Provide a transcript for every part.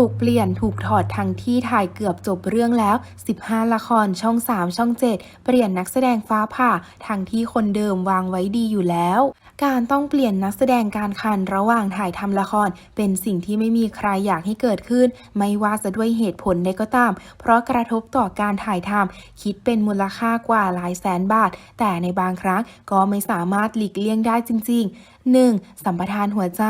ถูกเปลี่ยนถูกถอดทั้งที่ถ่ายเกือบจบเรื่องแล้ว 15 ละครช่อง 3 ช่อง 7 เปลี่ยนนักแสดงฟ้าผ่าทั้งที่คนเดิมวางไว้ดีอยู่แล้ว การต้องเปลี่ยนนักแสดงการคันระหว่างถ่ายทำละคร เป็นสิ่งที่ไม่มีใครอยากให้เกิดขึ้น ไม่ว่าจะด้วยเหตุผลใดก็ตาม เพราะกระทบต่อการถ่ายทำคิดเป็นมูลค่ากว่าหลายแสนบาท แต่ในบางครั้งก็ไม่สามารถหลีกเลี่ยงได้จริง ๆ 1. สัมปทานหัวใจ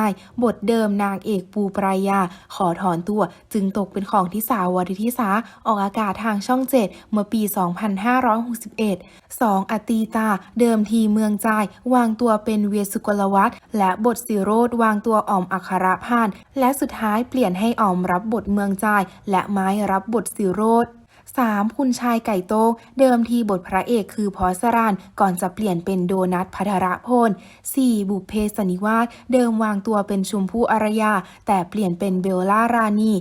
บทเดิมนางเอกปูปรายา ขอถอนตัวจึงตกเป็นของทิสาวริทิสาออกอากาศทางช่อง 7 เมื่อปี 2561 2. อตีตา เดิมทีเมืองใจวางตัวเป็นเวียสุกลวัตและบทสิโรธวางตัวอ่อมอัครพาน และสุดท้ายเปลี่ยนให้อ่อมรับบทเมืองใจและไม้รับบทสิโรธ 3. คุณชายไก่โตงเดิมทีบทพระเอกคือพอสรานก่อนจะเปลี่ยนเป็นโดนัทพัทรพล 4. บุพเพสนิวาสเดิมวางตัวเป็นชมพู่อารยา แต่เปลี่ยนเป็นเบลล่ารานี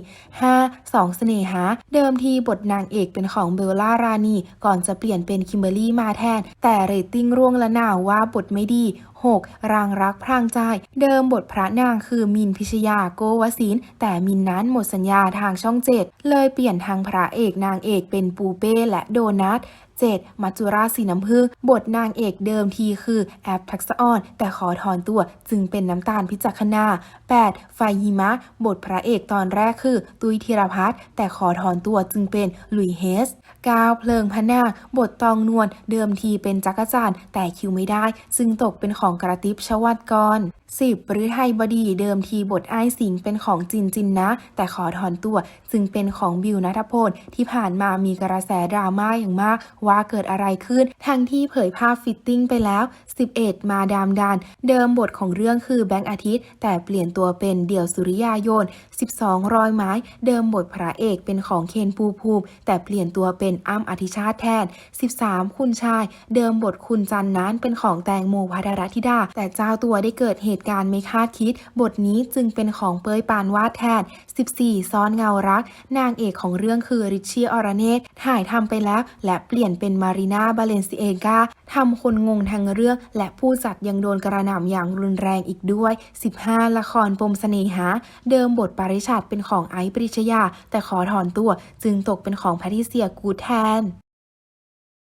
5. สองเสน่หา เดิมทีบทนางเอกเป็นของเบลล่ารานีก่อนจะเปลี่ยนเป็นคิมเบอรรี่มาแทน แต่เรตติ้งร่วงละนาวว่าบทไม่ดี 6. รางรักพรางใจ เดิมบทพระนางคือมินพิชยาโกวสินแต่มินนั้นหมดสัญญาทางช่องเจ็ดเลยเปลี่ยนทางพระเอกนางเอกเป็นปูเป้และโดนัท 7. มัจจุราชสีน้ำผึ้งบทนางเอกเดิมทีคือแอปทักษออน แต่ขอถอนตัวจึงเป็นน้ำตาลพิจักขณา 8. ไฟยิมะ บทพระเอกตอนแรกคือ ตุยธีรพัฒน์แต่ขอถอนตัวจึงเป็นลุยเฮส 9. เพลิงพนาบทตองนวลเดิมทีเป็นจักรจันทร์แต่คิวไม่ได้จึงตกเป็นของของกระติบชวัตกร 10. หรือไทยบดีเดิมทีบทไอ้ายสิงเป็นของจินจินนะ แต่ขอถอนตัวจึงเป็นของบิวนัทพลที่ผ่านมามีกระแสดราม่าอย่างมาก ว่าเกิดอะไรขึ้น ทั้งที่เผยภาพฟิตติ้งไปแล้ว 11. มาดามดานเดิมบทของเรื่องคือแบงค์อาทิตย์ แต่เปลี่ยนตัวเป็นเดี่ยวสุริยาโยน 12. รอยไม้ เดิมบทพระเอกเป็นของเคนภูภูมิ แต่เปลี่ยนตัวเป็นอ้ำอธิชาติแทน 13. คุณชาย เดิมบทคุณจันนั้นเป็นของแตงโมพัทรธิดา แต่เจ้าตัวได้เกิดเหตุการณ์ไม่คาดคิด บทนี้จึงเป็นของเป้ยปานวาดแทน 14. ซ้อนเงารัก นางเอกของเรื่องคือริชชี่อรเนตถ่ายทำไปแล้ว และเปลี่ยนเป็นมารีนาบาเลนซิเอกาทำคนงงทั้งเรื่อง และผู้จัดยังโดนกระหน่ำอย่างรุนแรงอีกด้วย 15 ละครปมเสน่หา เดิมบทปริชาติเป็นของไอซ์ปริชยา แต่ขอถอนตัวจึงตกเป็นของแพทิเซียกูดแทน